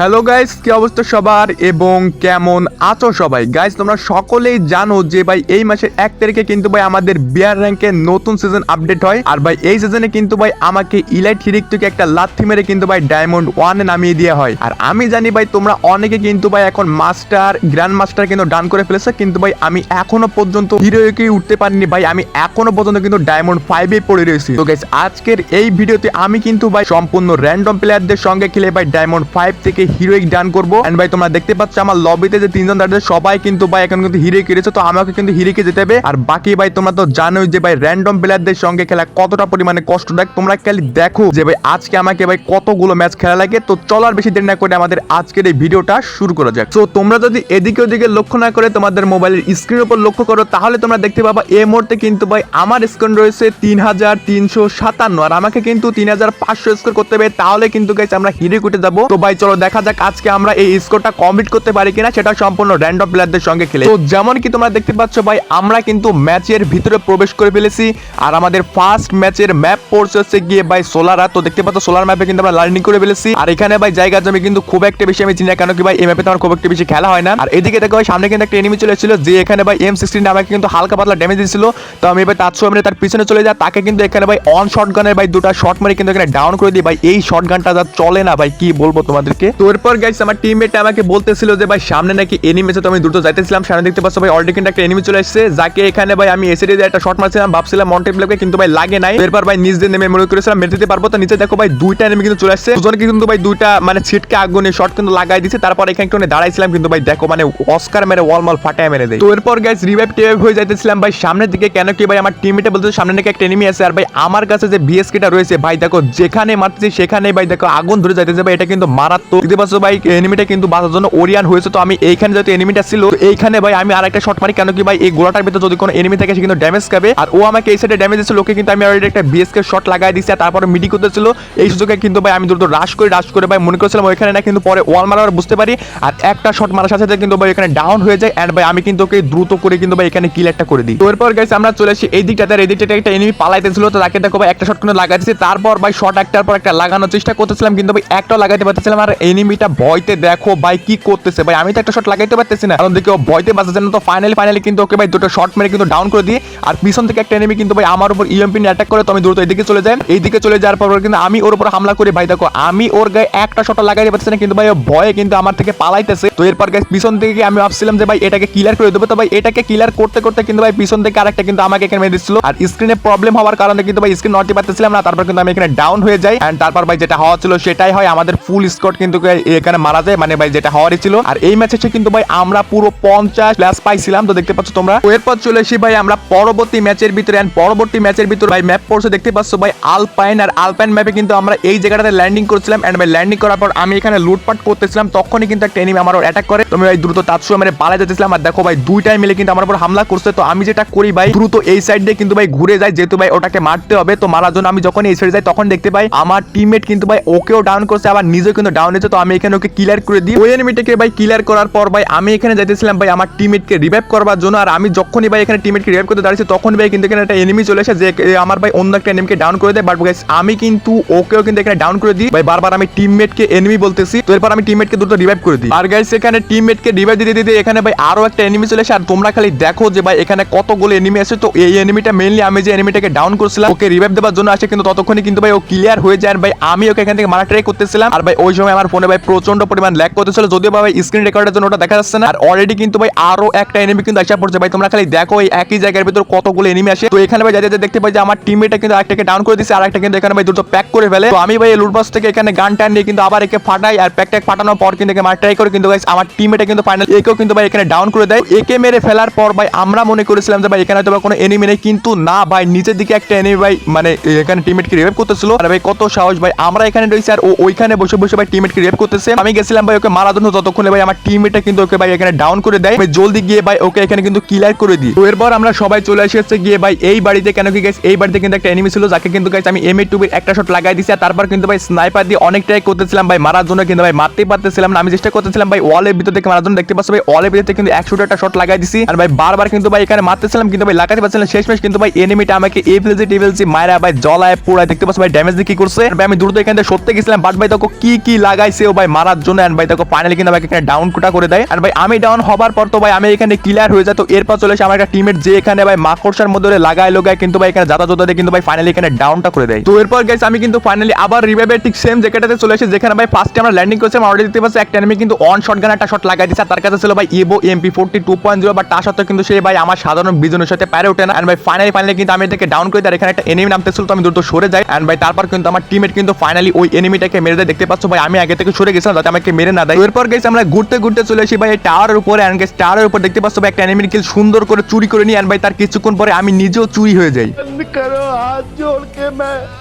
Hello guys কি অবস্থা সবার এবং কেমন আছো সবাই? গাইস তোমরা সকলেই জানো যে ভাই, এই মাসের এক তারিখে কিন্তু ভাই আমাদের বিয়ার র্যাঙ্কে নতুন সিজন আপডেট হয়। আর ভাই, এই সিজনে কিন্তু ভাই আমাকে ইলাইট হিরিক থেকে একটা লাথি মেরে কিন্তু ভাই ডায়মন্ড ওয়ানে নামিয়ে দেওয়া হয়। আর আমি জানি ভাই, তোমরা অনেকে কিন্তু ভাই এখন মাস্টার গ্র্যান্ড মাস্টার কিন্তু ডান করে ফেলেছে। কিন্তু ভাই, আমি এখনও পর্যন্ত হিরোকে উঠতে পারিনি ভাই। আমি এখনও পর্যন্ত কিন্তু ডায়মন্ড ফাইভে পড়ে রয়েছি। তো গাইস আজকের এই ভিডিওতে আমি কিন্তু ভাই সম্পূর্ণ র্যান্ডম প্লেয়ারদের সঙ্গে খেলে ভাই ডায়মন্ড ফাইভ থেকে হিরোইক ডান করব। এন্ড ভাই, তোমরা দেখতে পাচ্ছ আমার লবিতে যে তিনজন দাঁড়িয়ে সবাই কিন্তু ভাই এখন কিন্তু হিরোই কিনেছে তো আমাকে কিন্তু হিরোকে যেতে হবে। আর বাকি ভাই, তোমরা তো জানোই যে ভাই র্যান্ডম প্লেয়ারদের সঙ্গে খেলা কতটা পরিমাণে কষ্টদায়ক। তোমরা খালি দেখো যে ভাই, আজকে আমাকে ভাই কতগুলো ম্যাচ খেলা লাগে। তো চলার বেশি দেরি না করে আমাদের আজকের এই ভিডিওটা শুরু করা যাক। তো তোমরা যদি এদিকে ওদিকে লক্ষ্য না করে তোমাদের মোবাইলের স্ক্রিনের উপর লক্ষ্য করো, তাহলে তোমরা দেখতে পাবা এই মুহূর্তে কিন্তু ভাই আমার স্কোর রয়েছে তিন হাজার তিনশো সাতান্ন। আর আমাকে কিন্তু তিন হাজার পাঁচশো স্কোর করতে হবে। তাহলে কিন্তু গাইছে আমরা হিরে কুটে যাব। তো ভাই, চলো দেখা যাক আজকে আমরা এই স্কোরটা কমপ্লিট করতে পারি কিনা, সেটা সম্পূর্ণ র্যান্ডম প্লেয়ারদের সঙ্গে খেলে। তো যেমন কি তোমরা দেখতে পাচ্ছ ভাই, আমরা কিন্তু ম্যাচের ভিতরে প্রবেশ করে ফেলেছি। আর আমাদের ফার্স্ট ম্যাচের ম্যাপ পড়ছে হচ্ছে গিয়ে ভাই সোলারা তো দেখতে পাচ্ছ সোলার ম্যাপে কিন্তু আমরা লার্নিং করে ফেলেছি। আর এখানে ভাই জায়গা জমি কিন্তু খুব একটা বেশি আমি চিনি কেন কি ভাই এই ম্যাপে তো আমার খুব একটা বেশি খেলা হয় না। আর এদিকে দেখো ভাই, সামনে কিন্তু একটা এনিমি চলে এসেছিল, যে এখানে ভাই এম সিক্সটিন আমাকে কিন্তু হালকা পাতলা ড্যামেজ দিয়েছিল। তো আমি এবার তার সময় তার পিছনে চলে যায় তাকে কিন্তু এখানে ভাই অন শর্ট গানের ভাই দুটো শর্ট মারি কিন্তু এখানে ডাউন করে দিই। ভাই এই শর্ট গানটা যা চলে না ভাই, কি বলব তোমাদেরকে? তো এরপর গাইস আমার টিমমেট আমাকে বলতেছিল যে, ভাই, সামনে নাকি এনিমি আছে। তো আমি দ্রুত যাইতেছিলাম। সামনে দেখতে পাচ্ছ, ভাই অলরেডি কিন্তু একটা এনিমি চলে এসেছে যাকে এখানে, ভাই, আমি এসে দিয়ে একটা শর্ট মারছিলাম, ভাবছিলাম মন্টে ব্লকে কিন্তু, ভাই, লাগে নাই। এরপর, ভাই, নিচ দিয়ে নেমে মনে করেছিলাম, মেরে দিতে পারব। তো নিচে দেখো, ভাই, দুইটা এনিমি কিন্তু চলে আসছে। দুজনকে কিন্তু, ভাই, দুইটা মানে ছিটকে আগুনে শর্ট কিন্তু লাগাই দিছে। তারপর এখানে একটু দাঁড়াইছিলাম, কিন্তু, ভাই, দেখো মানে অস্কার মেরে ওয়াল মাল ফাটায় মেরে দেয়। তো এরপর গাইস রিভাইভ টিভাইভ হয়ে যাইতেছিলাম, ভাই, সামনের দিকে। কেন কি, ভাই, আমার টিমমেটে বলতে সামনে নাকি একটা এনিমি আছে। আর, ভাই, আমার কাছে যে বিএসকেটা রয়েছে, ভাই, দেখো, যেখানে মারতেছি সেখানে ভাই, দেখো, আগুন ধরে যাইতেছে, ভাই, এটা কিন্তু মারাত্মক। পাচ্ছ ভাই এনিমিটা কিন্তু বাঁচার জন্য ওরিয়ান হয়েছে। তো আমি এইখানে যেহেতু এনিমিটা ছিল, এইখানে ভাই আমি আরেকটা শট মারি, কেন কি ভাই, এই গোলাটার ভিতরে যদি কোনো এনিমি থাকে, সে কিন্তু ড্যামেজ খাবে। আর ও আমাকে এই সাইডে ড্যামেজ দিচ্ছে লোকে কিন্তু আমি অলরেডি একটা বিএসকে শট লাগাই দিচ্ছি আর তারপরে মিডি করতেছিল। এই সুযোগে কিন্তু ভাই আমি দ্রুত রাশ করে রাশ করে ভাই মনে করেছিলাম ওইখানে না, কিন্তু পরে ওয়াল মারার বুঝতে পারি। আর একটা শট মারার সাথে সাথে কিন্তু ভাই এখানে ডাউন হয়ে যায় এন্ড ভাই আমি কিন্তু ওকে দ্রুত করে কিন্তু ভাই এখানে কিল একটা করে দিই। তো এরপর গাইস আমরা চলে আসি, এই দিকটাতে, আর এই দিকটাতে একটা এনিমি পালাইতেছিল, তো তাকে দেখো ভাই একটা শট কিন্তু লাগাইছি তারপর ভাই শট একটার পর একটা লাগানোর চেষ্টা করতেছিলাম, কিন্তু ভাই একটাও লাগাইতে পারতেছিলাম আর এনিমিটা ভয়তে দেখো ভাই কি করতেছে? ভাই, আমি তো একটা শট লাগাইতে পারতেছি না। কারণ দেখি ও ভয়তে বাঁচাচ্ছে না তো ফাইনালি ফাইনালি কিন্তু ওকে ভাই দুটো শট মেরে কিন্তু ডাউন করে দিই। আর পিছন থেকে একটা এনিমি কিন্তু ভাই আমার উপর ইএমপি নিয়ে অ্যাটাক করে তো আমি দ্রুত এদিকে চলে যাই। এইদিকে চলে যাওয়ার পর কিন্তু আমি ওর উপর হামলা করে। ভাই দেখো, আমি ওর গায়ে একটা শট লাগাইতে পারতেছি না, কিন্তু ভাই ও ভয়ে কিন্তু আমার থেকে পালাইতেছে। তো এরপর গাইস পিছন থেকে আমি ভাবছিলাম যে ভাই এটাকে ক্লিয়ার করে দেবো। তো ভাই এটাকে ক্লিয়ার করতে করতে কিন্তু ভাই পিছন থেকে আরেকটা কিন্তু আমাকে এখানে মেরে দিচ্ছিল। আর স্ক্রিনে প্রবলেম হওয়ার কারণে কিন্তু ভাই স্ক্রিন নড়তে পারতেছিলাম না। তারপর কিন্তু আমি এখানে ডাউন হয়ে যাই। এন্ড তারপর ভাই যেটা হওয়া ছিল সেটাই হয় আমাদের ফুল স্কোর কিন্তু এখানে মারা যায় মানে ভাই যেটা হওয়ারই ছিল। আর এই ম্যাচে কিন্তু ভাই আমরা পুরো পঞ্চাশ প্লাস পাইছিলাম, তো দেখতে পাচ্ছ তোমরা। এরপর চলে এসি ভাই আমরা পরবর্তী ম্যাচের ভিতরে, and পরবর্তী ম্যাচের ভিতরে ভাই ম্যাপ পড়ছে, দেখতে পাচ্ছ ভাই আলপাইন আর আলপাইন ম্যাপে কিন্তু আমরা এই জায়গাটাতে ল্যান্ডিং করছিলাম এন্ড ভাই ল্যান্ডিং করার পর আমি এখানে লুটপাট করতেছিলাম, তখনই কিন্তু একটা এনিমি আমার অ্যাটাক করে। তুমি ভাই দ্রুত তাৎসু মেরে পালা যেতেছিলাম আর দেখো ভাই দুইটাই মিলে কিন্তু আমার উপর হামলা করছে। তো আমি যেটা করি ভাই, দ্রুত এই সাইড দিয়ে কিন্তু ভাই ঘুরে যাই, যেহেতু ভাই ওটাকে মারতে হবে, তো মারার জন্য আমি যখন এই সাইডে যাই, তখন দেখতে পাই আমার টিমমেট কিন্তু ভাই ওকেও ডাউন করছে, আবার নিজেও কিন্তু ডাউন হয়েছে তো আমি এখানে ওকে ক্লিয়ার করে দিই। ওই এনিমিটাকে ভাই ক্লিয়ার করার পর ভাই আমি এখানে যাইতেছিলাম ভাই আমার টিমমেটকে রিভাইভ করবার জন্য। আর আমি যখনই ভাই এখানে টিমমেটকে রিভাইভ করতে দাঁড়িয়েছি তখন ভাই কিন্তু এখানে একটা এনিমি চলে এসে যে আমার ভাই অন্য একটা এনিমিকে ডাউন করে দেয়। বাট গাইস আমি কিন্তু ওকেও কিন্তু এখানে ডাউন করে দিই। ভাই, বারবার আমি টিমমেটকে এনিমি বলতেছি। তো এরপর আমি টিমমেটকে দ্রুত রিভাইভ করে দিই। আর গাইস এখানে টিমমেটকে রিভাইভ দিতে দিতে এখানে ভাই আরও একটা এনিমি চলে এসে আর তোমরা খালি দেখো যে ভাই এখানে কতগুলো এনিমি আছে। তো এই এনিমিটা মেইনলি আমি যে এনিমিটাকে ডাউন করছিলাম, ওকে রিভাইভ দেওয়ার জন্য আসে। কিন্তু ততক্ষণে কিন্তু ভাই ও ক্লিয়ার হয়ে যায়। ভাই আমি ওকে এখান থেকে মারা ট্রাই করতেছিলাম। আর ভাই ওই সময় আমার ফোনে ভাই প্রচণ্ড পরিমাণ ল্যাগ করতেছিল, যদিও ভাই স্ক্রিন রেকর্ডের জন্য ওটা দেখা যাচ্ছে না। আর অলরেডি কিন্তু ভাই আরও একটা এনিমি কিন্তু আসা পড়ছে। ভাই তোমরা খালি দেখো এই একই জায়গার ভিতর কতগুলো এনিমি আসে। তো এখানে ভাই যাতে দেখতে পাই যে আমার টিমমেটটা কিন্তু আরেকটাকে ডাউন করে দিচ্ছে আর একটা কিন্তু এখানে ভাই দ্রুত প্যাক করে ফেলে। তো আমি ভাই লুটবক্স থেকে এখানে গান টান নিয়ে কিন্তু আবার একে ফাটাই আর প্যাক ট্যাক ফাটানোর পর কিন্তু একে ট্রাই করে। কিন্তু আমার টিমমেটটা কিন্তু ফাইনাল একেও কিন্তু ভাই এখানে ডাউন করে দেয়। একে মেরে ফেলার পর ভাই আমরা মনে করেছিলাম যে ভাই এখানে হয়তো কোনো এনিমি নেই। কিন্তু না ভাই, নিচের দিকে একটা এনিমি ভাই মানে এখানে টিমমেটকে রিভাইভ করতেছিল। আর ভাই কত সাহস ভাই, আমরা এখানে রয়েছি আর ও ওইখানে বসে বসে ভাই টিমমেটকে রিভাইভ করতেছে। আমি গেছিলাম ভাই ওকে মারা জন্য ততক্ষণে ভাই আমার টিমমেটটা কিন্তু ওকে ভাই এখানে ডাউন করে দেয়। ভাই জলদি গিয়ে ভাই ওকে এখানে কিন্তু ক্লিয়ার করে দিই। তো এরপর আমরা সবাই চলে এসেছে গিয়ে ভাই এই বাড়িতে। কেন কি গাইস এই বাড়িতে কিন্তু একটা এনিমি ছিল যাকে কিন্তু গাইস আমি এম এ টুবির একটা শট লাগাই দিছি। আর তারপর কিন্তু ভাই স্নাইপার দিয়ে অনেক ট্রাই করতেছিলাম ভাই, মারার জন্য কিন্তু ভাই মারতেই পারতেছিলাম না। আমি চেষ্টা করতেছিলাম ভাই ওয়ালের ভিতর থেকে মারার জন্য। দেখতে পাচ্ছ ভাই ওয়ালের ভিতর থেকে কিন্তু একশো একটা শট লাগাই দিছি। আর ভাই বারবার কিন্তু ভাই এখানে মারতেছিলাম, কিন্তু ভাই লাগাতে পারছিলাম শেষ মেশ কিন্তু ভাই এনিমিটা আমাকে এফএলজি টিভেলজি মায়েরা ভাই জলায় পুরায় দেখতে পাচ্ছ ভাই ড্যামেজ দিয়ে কি করছে? ভাই আমি দ্রুত এখান থেকে সত্যি গেছিলাম বাট ভাই তখন কি কি লাগাইছে? চাইছেও ভাই মারার জন্য এন্ড ভাই দেখো ফাইনালি কিন্তু আমাকে এখানে ডাউন কোটা করে দেয়। এন্ড ভাই আমি ডাউন হবার পর তো ভাই আমি এখানে ক্লিয়ার হয়ে যায়, তো এরপর চলে এসে আমার একটা টিমের যে এখানে ভাই মাকড়সার মধ্যে লাগায় লোগায় কিন্তু ভাই এখানে যাতা দিয়ে কিন্তু ভাই ফাইনালি এখানে ডাউনটা করে দেয়। তো এরপর গাইস আমি কিন্তু ফাইনালি আবার রিভাইভের ঠিক সেম জায়গাটাতে চলে এসে যেখানে ভাই ফার্স্টে আমরা ল্যান্ডিং করেছিলাম অলরেডি দেখতে পাচ্ছি একটা এনিমি কিন্তু অন শট গান একটা শট লাগাই দিচ্ছে তার কাছে ছিল ভাই Evo MP forty two point zero but তার সত্ত্বেও কিন্তু সে ভাই আমার সাধারণ বিজনের সাথে পারে ওঠে না। এন্ড ভাই ফাইনালি ফাইনালি কিন্তু আমি এটাকে ডাউন করে আর এখানে একটা এনিমি নামতেছিল, তো আমি দ্রুত সরে যাই। এন্ড ভাই তারপর কিন্তু আমার টিমের কিন্তু ফাইনালি ওই এনিমিটাকে মেরে দেয়। দেখতে পাচ্ছ ভাই আমি আগে থেকে সরে গেছিলাম যাতে আমাকে মেরে না দেয়। এরপর গেছি আমরা ঘুরতে ঘুরতে চলে আসি ভাই এই টাওয়ারের উপরে। অ্যান্ড গেছি টাওয়ারের উপর দেখতে পাচ্ছ একটা অ্যানিমেল কিল সুন্দর করে চুরি করে নিয়ে অ্যান্ড ভাই তার কিছুক্ষণ পরে আমি নিজেও চুরি হয়ে যাই।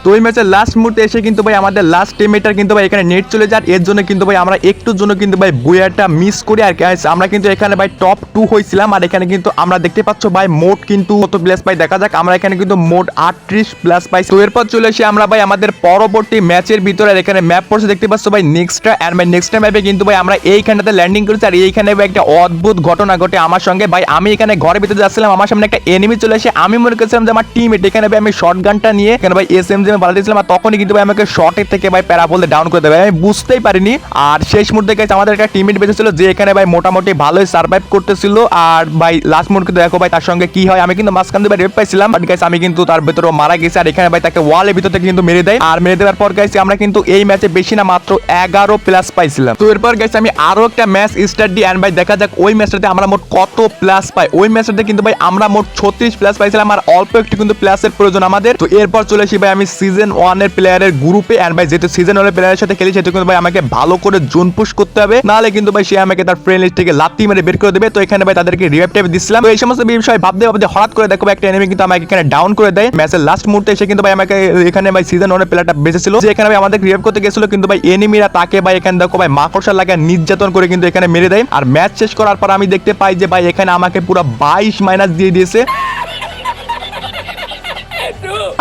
তো এই ম্যাচের লাস্ট মুহূর্তে এসে কিন্তু ভাই আমাদের লাস্ট টিমেটার কিন্তু ভাই এখানে নেট চলে যায়। এর জন্য কিন্তু ভাই আমরা একটুর জন্য কিন্তু ভাই বুয়াটা মিস করি। আর আমরা কিন্তু এখানে ভাই টপ টু হয়েছিলাম। আর এখানে কিন্তু আমরা দেখতে পাচ্ছ ভাই মোট কিন্তু কত প্লেস পাই দেখা যাক। আমরা এখানে কিন্তু মোট আটত্রিশ প্লাস পাই তো এরপর চলে এসে আমরা ভাই আমাদের পরবর্তী ম্যাচের ভিতরে এখানে ম্যাপ পড়ছে। দেখতে পাচ্ছ ভাই নেক্সট নেক্সটটা অ্যান্ড ভাই নেক্সট ম্যাপে কিন্তু ভাই, আমরা এইখানটাতে ল্যান্ডিং করেছি, আর এইখানে একটা অদ্ভুত ঘটনা ঘটে আমার সঙ্গে। ভাই, আমি এখানে ঘরের ভিতরে যাচ্ছিলাম, আমার সামনে একটা এনিমি চলে এসে, আমি মনে করছিলাম যে আমার টিম এখানে ভাই আমি শর্ট গানটা নিয়ে, এখানে ভাই এস এম জি বাড়া দিয়েছিলাম, আর তখনই কিন্তু ভাই আমাকে শর্টের থেকে ভাই প্যারা বলতে ডাউন করে দেবে। আমি বুঝতেই পারিনি, আর শেষ মুহূর্তে গেছে আমাদের একটা টিমমেট বেঁচেছিল, যে এখানে ভাই মোটামুটি ভালোই সার্ভাইভ করতেছিল, আর ভাই লাস্ট মুহূর্তে দেখো ভাই তার সঙ্গে কি হয়, আমি কিন্তু মাঝখান দিয়ে রেপ পাইছিলাম বাট আমি কিন্তু তার ভেতরে মারা গেছি, আর এখানে ভাই তাকে ওয়ালের ভিতর থেকে কিন্তু মেরে দেয়। আর মেরে দেওয়ার পর গাইছি আমরা কিন্তু এই ম্যাচে বেশি না, মাত্র এগারো প্লাস পাইছিলাম? তো এরপর গাইছি আমি আরও একটা ম্যাচ স্টার্ট দিই অ্যান্ড ভাই, দেখা যাক ওই ম্যাচটাতে আমরা মোট কত প্লাস পাই। ওই ম্যাচটাতে কিন্তু ভাই, আমরা মোট ছত্রিশ প্লাস পাইছিলাম আর অল্প একটু কিন্তু প্লাসের প্রয়োজন আমাদের। তো এরপর চলে আসি ভাই, আমি সিজন ওয়ানের প্লেয়ারের গ্রুপে অ্যান্ড ভাই, যেহেতু সিজন ওয়ানের প্লেয়ারের সাথে খেলি সেহেতু কিন্তু ভাই, আমাকে ভালো করে জোন পুশ করতে হবে। নাহলে কিন্তু ভাই, সে আমাকে তার ফ্রেন্ড লিস্ট থেকে লাত্তি মেরে বের করে দেবে। তো এখানে ভাই, তাদেরকে রিভাইভ টাইপ দিচ্ছিলাম তো এই সমস্ত বিষয় ভাবতে ভাবতে হঠাৎ করে দেখো একটা এনিমি কিন্তু আমাকে এখানে ডাউন করে দেয়। ম্যাচের লাস্ট মুহূর্তে এসে কিন্তু ভাই, আমাকে এখানে ভাই সিজন ওয়ানের প্লেয়ারটা বেঁচেছিল। যে এখানে ভাই আমাদের রিভাইভ করতে গেছিল, কিন্তু ভাই এনিমিরা তাকে ভাই এখানে দেখো ভাই মাকড়সা লাগে নির্যাতন করে কিন্তু এখানে মেরে দেয়। আর ম্যাচ শেষ করার পর আমি দেখতে পাই যে ভাই, এখানে আমাকে পুরো বাইশ মাইনাস দিয়ে দিয়েছে।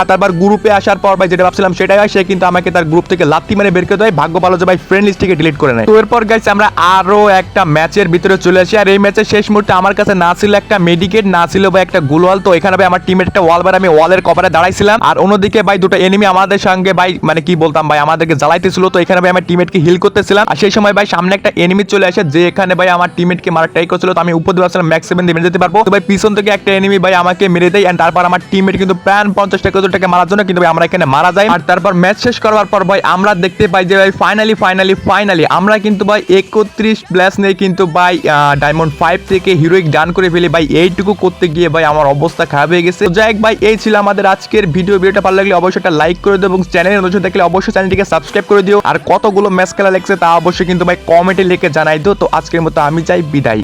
আর তারপর গ্রুপে আসার পর ভাই যেটা ভাবছিলাম সেটাই হয়, সে কিন্তু আমাকে তার গ্রুপ থেকে লাত্তি মেরে বের করে দেয় ভাগ্য ভালো যে ভাই ফ্রেন্ড লিস্ট থেকে ডিলিট করে নেয়। তো এরপর গাইছে আমরা আরও একটা ম্যাচের ভিতরে চলে আসি, আর এই ম্যাচের শেষ মুহূর্তে আমার কাছে না ছিল একটা মেডিকেট না ছিল ভাই একটা গুলওয়াল তো এখানে ভাই আমার টিমের একটা ওয়াল বার, আমি ওয়ালের কভারে দাঁড়াইছিলাম। আর অন্যদিকে ভাই দুটো এনিমি আমাদের সঙ্গে ভাই মানে কি বলতাম ভাই, আমাদেরকে জ্বালাইতেছিল, তো এখানে ভাই আমার টিমেটকে হিল করতেছিলাম। আর সেই সময় ভাই সামনে একটা এনিমি চলে আসে, যে এখানে ভাই আমার টিমেটকে মারা ট্রাই করছিল, তো আমি উপর দিয়ে আসলাম ম্যাক্স সেভেন দিয়ে মেরে যেতে পারব। তো ভাই পিছন থেকে একটা এনিমি ভাই আমাকে মেরে দেয়, and তারপর আমার টিমেট কিন্তু প্রাণ পঞ্চাশ টাকা টাকা মারার জন্য, কিন্তু আমরা এখানে মারা যাই। আর তারপর ম্যাচ শেষ করার পর ভাই, আমরা দেখতে পাই যে ভাই ফাইনালি ফাইনালি ফাইনালি আমরা কিন্তু ভাই একত্রিশ প্লাস নিয়ে কিন্তু ভাই ডায়মন্ড ফাইভ থেকে হিরোইক ডান করে ফেলি। ভাই, এইটুকু করতে গিয়ে ভাই আমার অবস্থা খারাপ হয়ে গেছে। যাই হোক ভাই, এই ছিল আমাদের আজকের ভিডিও ভিডিওটা ভালো লাগলে অবশ্যই একটা লাইক করে দিও এবং চ্যানেলে নতুন দেখলে অবশ্যই চ্যানেলটিকে সাবস্ক্রাইব করে দিও। আর কতগুলো ম্যাচ খেলা লেগেছে তা অবশ্যই কিন্তু ভাই কমেন্টে লিখে জানাই দিও। তো আজকের মতো আমি চাই বিদায়।